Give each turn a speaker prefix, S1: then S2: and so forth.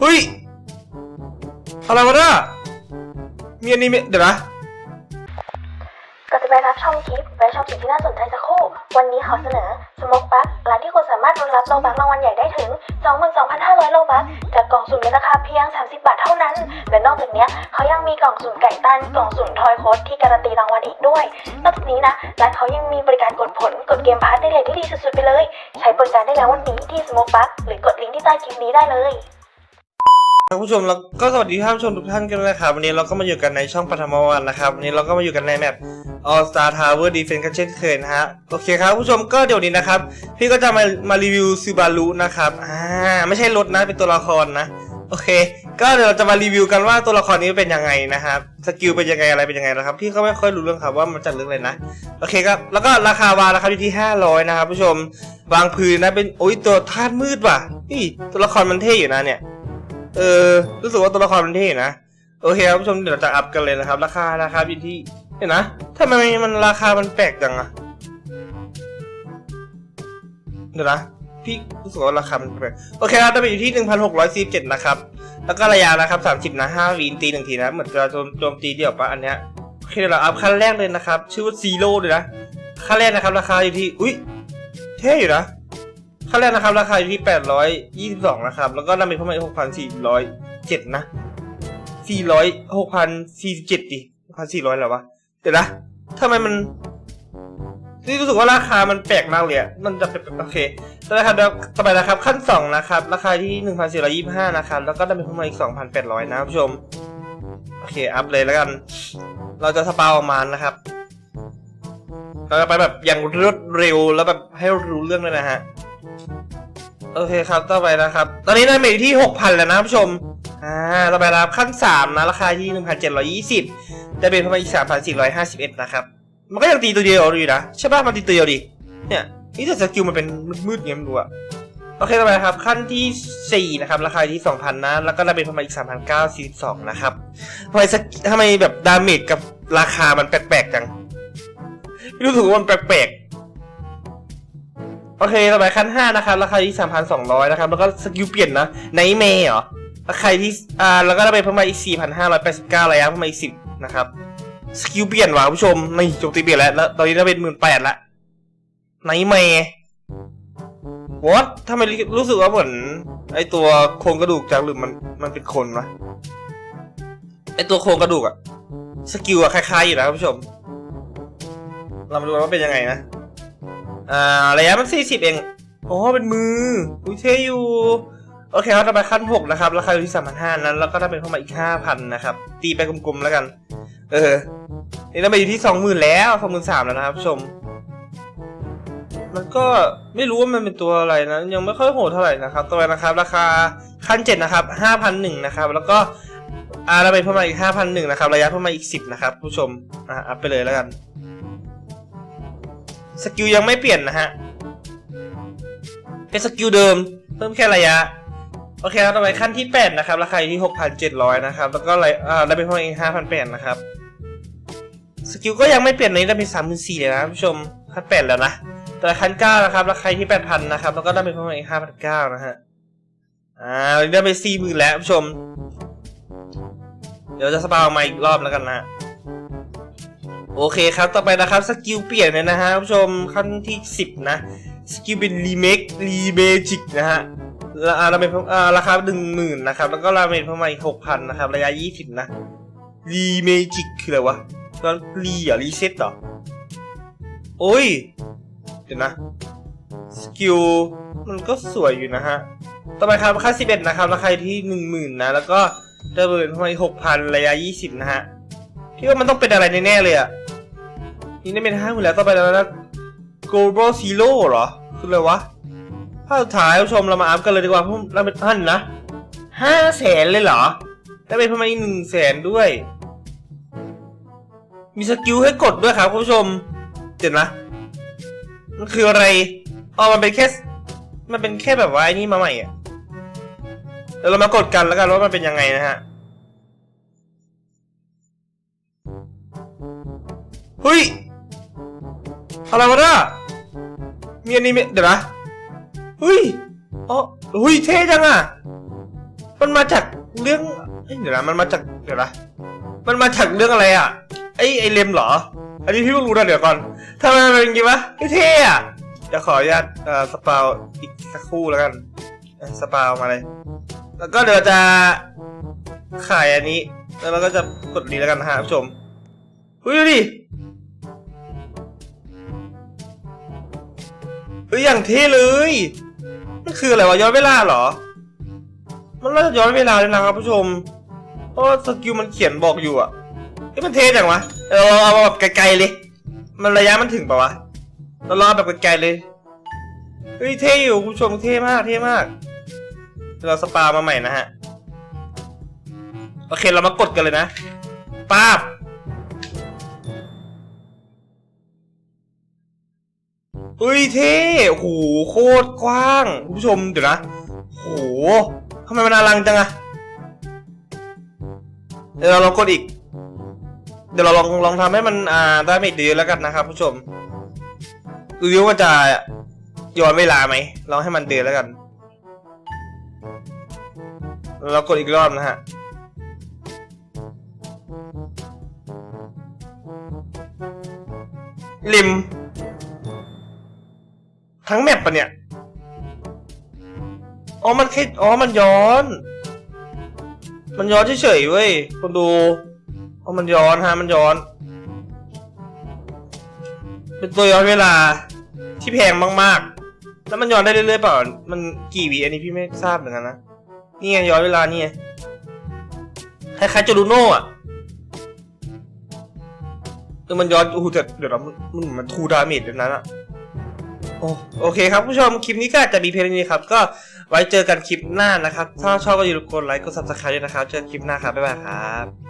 S1: เฮ้ย อะไรวะเนี่ยมีอันนี้มีเดี๋ยวนะ
S2: ก่อนจะไปรับชมคลิปไปชมสิ่งที่น่าสนใจสักครู่ วันนี้ขอเสนอสโมกบัคร้านที่คุณสามารถรุนรับโลบัครางวัลใหญ่ได้ถึง 22,500 โลบัคจากกล่องสุ่มในราคาเพียง 30 บาทเท่านั้น และนอกจากนี้เขายังมีกล่องสุ่มไก่ตัน กล่องสุ่มทอยโค้ดที่การันตีรางวัลอีกด้วย นอกจากนี้นะร้านเขายังมีบริการกดผลกดเกมพาร์ทได้เลยที่ดีสุดๆไปเลย ใช้บริการได้แล้ววันนี้ที่สโมกบัคหรือกดลิงก์ที่ใต้คลิปนี้ได้เลย
S1: ท่านผู้ชมแล้วก็สวัสดีท่านผู้ชมทุกท่านกันนะครับวันนี้เราก็มาอยู่กันในช่องปฐมวันนะครับวันนี้เราก็มาอยู่กันในแมป All Star Tower Defense กันเช่นเคยนะฮะโอเคครับผู้ชมก็เดี๋ยวนี้นะครับ พี่ก็จะมามารีวิวซูบารุนะครับอ่าไม่ใช่รถนะเป็นตัวละครนะโอเค ก็เดี๋ยวเราจะมารีวิวกันว่าตัวละครนี้เป็นยังไงนะครับสกิลเป็นยังไงอะไรเป็นยังไงนะครับพี่ก็ไม่ค่อยรู้เรื่องครับว่ามันจากเรื่องอะไรนะโอเคครับแล้วก็ราคาวางนะครับอยู่ที่ 500 นะครับผู้ชมวางพื้นนะเป็นโอ้ยตัวธาตุมืดว่ะนี่ตัวละครมันเท่อยู่นะเนี่ย เออ รู้สึกว่าตัวละครมันเท่นะ โอเคครับผู้ชมเดี๋ยวจะอัพกันเลยนะครับ ราคาราคาอยู่ที่เห็นนะทำไมมันราคามันแปลกจังอะเดี๋ยวนะพี่รู้สึกว่าราคามันแปลกโอเคครับจะไปอยู่ที่หนึ่งพันหกร้อยสี่เจ็ดนะครับ แล้วก็ระยะนะครับสามสิบนะห้าวินตีหนึ่งทีนะ เหมือนจะโจมโจมตีเดี่ยวปะอันเนี้ยโอเคเดี๋ยวเราอัพขั้นแรกเลยนะครับ ชื่อว่าซีโร่เลยนะขั้นแรกนะครับ ราคาอยู่ที่ อุ้ยเท่อยู่นะ ขั้นแรกนะครับ ราคาอยู่ที่ 822 นะครับ แล้วก็นำไปเพิ่มมาอีก6,407 นะ 400 6,047ดิ6,400แล้ววะ เดี๋ยวนะทำไมมัน นี่รู้สึกว่าราคามันแปลกมากเลยอะมันจะเป็นโอเคต่อไปครับต่อไปนะครับ ขั้น 2 นะครับ ราคาที่ 1,425 นะครับ แล้วก็นำไปเพิ่มมาอีก 2,800 นะผู้ชม โอเค อัพเลยแล้วกัน เราจะสปาออกมานะครับเราจะไปแบบอย่างรวดเร็วแล้วแบบให้รู้เรื่องเลยนะฮะ โอเคครับ ต่อไปนะครับ ตอนนี้ได้มาอยู่ที่ 6,000 แล้วนะผู้ชม อ่า ต่อไปนะครับขั้น 3 นะ ราคาที่ 1,720 จะเป็นประมาณอีก3,451 นะครับ มันก็ยังตีตัวเดียวอยู่นะ ใช่ป่ะ มันตีตัวเดียวดิ เนี่ย นี่แต่สกิลมันเป็นมืดๆเงี้ยไม่รู้อะโอเค ต่อไปนะครับ ขั้นที่ 4 นะครับ ราคาที่ 2,000 นะ แล้วก็ได้เป็นประมาณอีก3,942 นะครับทำไมสกทำไมแบบดาเมจกับราคามันแปลกๆจังรู้สึกว่ามันแปลกๆ โอเคต่อไปขั้นห้านะครับ ราคาที่สามพันะครับ แล้วก็สกิลเปลี่ยนนะไนเมย์เหรอราคาที่ อ่า แล้วก็ได้ไปเพิ่มมาอีกสี่พันห้าร้อยแปดสิบเก้าระยะเพิ่มมาอีกสิบนะครับ สกิลเปลี่ยนว่ะผู้ชมนี่โจมตีเปลี่ยนแล้ว แล้วตอนนี้ได้เป็นหมื่นแปดละไนเมย์วอตทำไมรู้สึกว่าเหมือน ไอตัวโครงกระดูกจากหรือมัน มันเป็นคนวะไอตัวโครงกระดูกอะสกิลอะคล้ายๆอยู่นะผู้ชม เรามาดูกันว่าเป็นยังไงนะ อ่าระยะมัน40 เองโอ้เป็นมืออุ้ยเท่อยู่ โอเคครับต่อไปขั้น6นะครับ ราคาอยู่ที่3,500นั้น แล้วก็ได้เป็นเข้ามาอีก 5,000 นะครับ ตีไปกลมๆแล้วกัน เออ นี่เราไปอยู่ที่ 20,000 แล้ว 23,000 แล้วนะครับชม มันก็ไม่รู้ว่ามันเป็นตัวอะไรนะ ยังไม่ค่อยโหดเท่าไหร่นะครับต่อไปนะครับ ราคาขั้น 7 นะครับ 5,001นะครับ แล้วก็อ่าเราไปเพิ่มมาอีก 5,001นะครับ ระยะเพิ่มมาอีก 10 นะครับ ผู้ชม อ่าอัพไปเลยแล้วกัน สกิลยังไม่เปลี่ยนนะฮะ เป็นสกิลเดิม เพิ่มแค่ระยะ โอเคครับต่อไปขั้นที่ 8 นะครับ ราคาอยู่ที่ 6,700 นะครับ แล้วก็ระอ่าได้เป็นเพิ่มอีก5,800 นะครับ สกิลก็ยังไม่เปลี่ยนในได้เป็น34,000เลยนะผู้ชมขั้น8แล้วนะ แต่ขั้น9นะครับ ราคาที่ 8,000 นะครับ แล้วก็ได้เป็นเพิ่มอีก5,900 นะฮะ อ่าได้ไป40,000แล้วผู้ชม เดี๋ยวจะสปาออกมาอีกรอบแล้วกันนะฮะ โอเคครับ ต่อไปนะครับสกิลเปลี่ยนเลยนะฮะผู้ชมขั้นที่ 10 นะ สกิลเป็นรีเมครีเมจิกนะฮะราคาเราเป็นอ่าราคาหนึ่งหมื่นนะครับ แล้วก็ราเมนประมาณหกพันนะครับ ระยะยี่สิบนะรีเมจิกคืออะไรวะตอนรีเหรอรีเซ็ตเหรอ โอ้ย เดี๋ยวนะ สกิล มันก็สวยอยู่นะฮะ ต่อไปครับค่าสิบเอ็ดนะครับ ราคาที่หนึ่งหมื่นนะ แล้วก็ระเบิดประมาณหกพันระยะยี่สิบนะฮะพี่ว่ามันต้องเป็นอะไรแน่ๆเลยอะ นี่ได้เป็นห้าหมื่นแล้วต่อไปแล้วนะ global zero เหรอคืออะไรวะภาพสุดท้ายผู้ชมเรามาอัพกันเลยดีกว่าเพราะเราเป็นท่านนะห้าแสนเลยเหรอได้เป็นประมาณหนึ่งแสนด้วย มีสกิลให้กดด้วยครับคุณผู้ชมเจ็ดนะมันคืออะไรอ๋อมันเป็นแค่มันเป็นแค่แบบว่าไอ้นี่มาใหม่อะเดี๋ยวเรามากดกันแล้วกันว่ามันเป็นยังไงนะฮะเฮ้ย อะไรวะเนี่ยมีอันนี้มีเดี๋ยวนะเฮ้ยอ๋อเฮ้ยเท่จังอะมันมาจากเรื่องเดี๋ยวนะมันมาจากเดี๋ยวนะมันมาจากเรื่องอะไรอะไอไอเลมเหรอ อันนี้พี่เพิ่รู้นะเดี๋ยวก่อนทำไมมันเป็นอย่างงี้วะเท่อะเดี๋ยวขออนุญาตเอ่อสปาวอีกสักคู่แล้วกันสปาวมาเลย แล้วก็เดี๋ยวจะขายอันนี้ แล้วเราก็จะกดรีแล้วกันนะฮะผู้ชมอุ้ยดูดิ เฮ้ยอย่างเท่เลยมันคืออะไรวะย้อนเวลาเหรอ มันน่าจะย้อนเวลาเลยนะครับผู้ชมเพราะสกิลมันเขียนบอกอยู่อะเฮ้ยมันเท่จังวะเออเราเอาแบบไกลๆเลย มันระยะมันถึงปะวะเราลองแบบไกลๆเลยเฮ้ยเท่อยู่คุณผู้ชมเท่มากเท่มากเดี๋ยวเราสปามาใหม่นะฮะ โอเคเรามากดกันเลยนะป้าบ เฮ้ยเท่โอ้โหโคตรกว้างคุณผู้ชมเดี๋ยวนะโอ้โหทำไมมันอลังจังอะเดี๋ยวเราลองกดอีก เดี๋ยวเราลองลองทำให้มันอ่าได้ไม่เยอแล้วกันนะครับผู้ชมดูดิว่าจะย้อนเวลาไหมลองให้มันเดือนแล้วกัน เรากดอีกรอบนะฮะริม ทั้งแมปปะเนี่ย อ๋อ มันแค่อ๋อ มันย้อน มันย้อนเฉยๆเว้ยคนดู อ๋อ มันย้อนฮะ มันย้อน เป็นตัวย้อนเวลาที่แพงมากๆ แล้วมันย้อนได้เรื่อยๆเปล่า มันกี่วิอันนี้พี่ไม่ทราบเหมือนกันนะ นี่ไงย้อนเวลานี่ไงคล้ายๆจูรูโน่อะเออมันย้อนโอ้โหแต่เดี๋ยวนะมันมันมันทูดาเมจแบบนั้นอะ โอโอเคครับผู้ชมคลิปนี้ก็อาจจะมีเพียงนี้ครับ ก็ไว้เจอกันคลิปหน้านะครับ ถ้าชอบก็อย่าลืมกดไลค์กดซับสไครต์ด้วยนะครับ เจอกันคลิปหน้าครับบ๊ายบายครับ